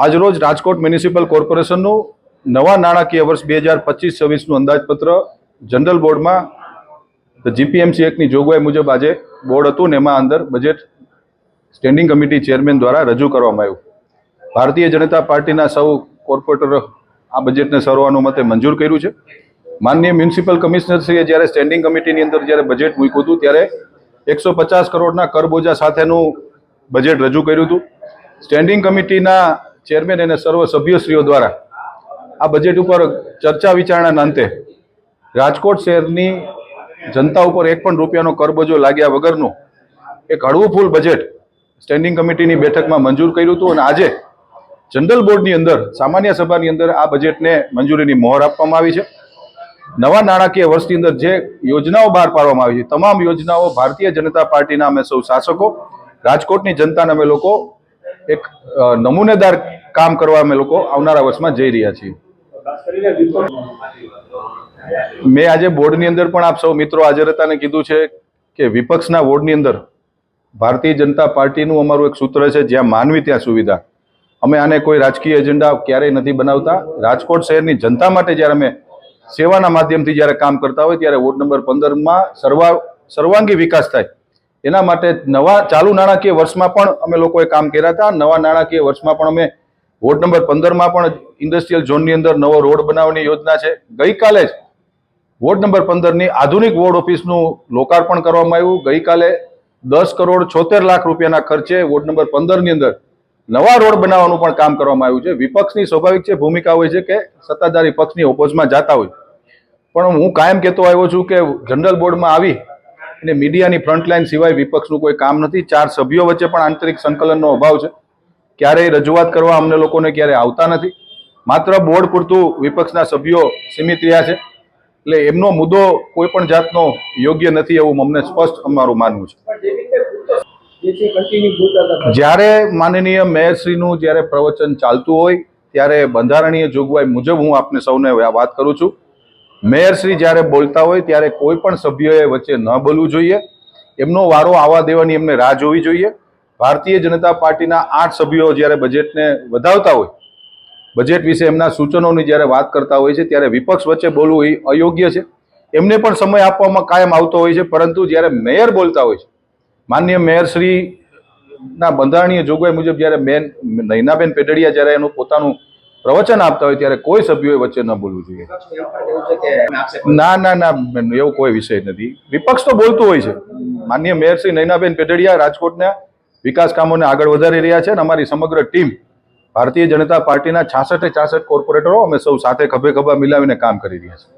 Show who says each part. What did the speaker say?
Speaker 1: આજરોજ રાજકોટ મ્યુનિસિપલ કોર્પોરેશનનું નવા નાણાકીય વર્ષ બે હજાર પચીસ છવ્વીસનું અંદાજપત્ર જનરલ બોર્ડમાં જીપીએમસી એકની જોગવાઈ મુજબ આજે બોર્ડ હતું ને એમાં અંદર બજેટ સ્ટેન્ડિંગ કમિટી ચેરમેન દ્વારા રજૂ કરવામાં આવ્યું. ભારતીય જનતા પાર્ટીના સૌ કોર્પોરેટરો આ બજેટને સર્વાનુમતે મંજૂર કર્યું છે. માનનીય મ્યુનિસિપલ કમિશનરશ્રીએ જ્યારે સ્ટેન્ડિંગ કમિટીની અંદર જ્યારે બજેટ મૂક્યું હતું, ત્યારે એકસો પચાસ કરોડના કરબોજા સાથેનું બજેટ રજૂ કર્યું હતું. સ્ટેન્ડિંગ કમિટીના ચેરમેન અને સર્વ સભ્યશ્રીઓ દ્વારા આ બજેટ ઉપર ચર્ચા વિચારણાના અંતે રાજકોટ શહેરની જનતા ઉપર એક પણ રૂપિયાનો કરબજો લાગ્યા વગરનું એક હળવું ફૂલ બજેટ સ્ટેન્ડિંગ કમિટીની બેઠકમાં મંજૂર કર્યું હતું અને આજે જનરલ બોર્ડની અંદર, સામાન્ય સભાની અંદર આ બજેટને મંજૂરીની મોહર આપવામાં આવી છે. નવા નાણાકીય વર્ષની અંદર જે યોજનાઓ બહાર પાડવામાં આવી છે, તમામ યોજનાઓ ભારતીય જનતા પાર્ટીના અમે સૌ શાસકો, રાજકોટની જનતાને અમે લોકો એક નમૂનેદાર કામ કરવા અમે લોકો આવનારા વર્ષમાં જઈ રહ્યા છીએ. મેં આજે બોર્ડની અંદર પણ આપ સૌ મિત્રો હાજર હતા કીધું છે કે વિપક્ષના વોર્ડની અંદર ભારતીય જનતા પાર્ટીનું અમારું એક સૂત્ર છે, જ્યાં માનવી ત્યાં સુવિધા. અમે આને કોઈ રાજકીય એજન્ડા ક્યારેય નથી બનાવતા. રાજકોટ શહેરની જનતા માટે જ્યારે અમે સેવાના માધ્યમથી જ્યારે કામ કરતા હોય, ત્યારે વોર્ડ નંબર પંદરમાં સર્વા, સર્વાંગી વિકાસ થાય. એના માટે નવા, ચાલુ નાણાકીય વર્ષમાં પણ અમે લોકોએ કામ કર્યા હતા. નવા નાણાકીય વર્ષમાં પણ અમે વોર્ડ નંબર પંદરમાં પણ ઇન્ડસ્ટ્રીયલ ઝોનની અંદર નવો રોડ બનાવવાની યોજના છે. ગઈકાલે જ વોર્ડ નંબર પંદરની આધુનિક વોર્ડ ઓફિસનું લોકાર્પણ કરવામાં આવ્યું. ગઈકાલે દસ કરોડ છોતેર લાખ રૂપિયાના ખર્ચે વોર્ડ નંબર પંદરની અંદર નવા રોડ બનાવવાનું પણ કામ કરવામાં આવ્યું છે. વિપક્ષની સ્વાભાવિક છે, ભૂમિકા હોય છે કે સત્તાધારી પક્ષની ઓપોઝમાં જાતા હોય. પણ હું કાયમ કહેતો આવ્યો છું કે જનરલ બોર્ડમાં આવી અને મીડિયાની ફ્રન્ટલાઈન સિવાય વિપક્ષનું કોઈ કામ નથી. ચાર સભ્યો વચ્ચે પણ આંતરિક સંકલનનો અભાવ છે. ક્યારેય રજૂઆત કરવા અમને લોકોને ક્યારેય આવતા નથી. માત્ર બોર્ડ પૂરતું વિપક્ષના સભ્યો સીમિત રહ્યા છે. એટલે એમનો મુદ્દો કોઈ પણ જાતનો યોગ્ય નથી એવું અમને સ્પષ્ટ અમારું માનવું છે. જ્યારે માનનીય મેયરશ્રીનું જ્યારે પ્રવચન ચાલતું હોય ત્યારે બંધારણીય જોગવાઈ મુજબ હું આપને સૌને વાત કરું છું. મેયરશ્રી જ્યારે બોલતા હોય ત્યારે કોઈ પણ સભ્યોએ વચ્ચે ન બોલવું જોઈએ. એમનો વારો આવવા દેવાની એમને રાહ જોવી જોઈએ. ભારતીય જનતા પાર્ટીના આઠ સભ્યો જ્યારે બજેટને વધાવતા હોય, બજેટ વિશે એમના સૂચનોની જ્યારે વાત કરતા હોય છે, ત્યારે વિપક્ષ વચ્ચે બોલવું એ અયોગ્ય છે. એમને પણ સમય આપવામાં કાયમ આવતો હોય છે, પરંતુ જ્યારે મેયર બોલતા હોય છે માન્ય મેયરશ્રીના બંધારણીય જોગવાઈ મુજબ જ્યારે બેન નૈનાબેન પેટડિયા જ્યારે એનું પોતાનું પ્રવચન આપતા હોય, ત્યારે કોઈ સભ્યોએ વચ્ચે ન બોલવું જોઈએ. ના ના ના, એવો કોઈ વિષય નથી. વિપક્ષ તો બોલતું હોય છે. માન્ય મેયરશ્રી નૈનાબેન પેટડિયા રાજકોટના વિકાસ કામોને આગળ વધારી રહ્યા છે અને અમારી સમગ્ર ટીમ ભારતીય જનતા પાર્ટીના છાસઠે છાસઠ કોર્પોરેટરો અમે સૌ સાથે ખભે ખભા મિલાવીને કામ કરી રહ્યા છે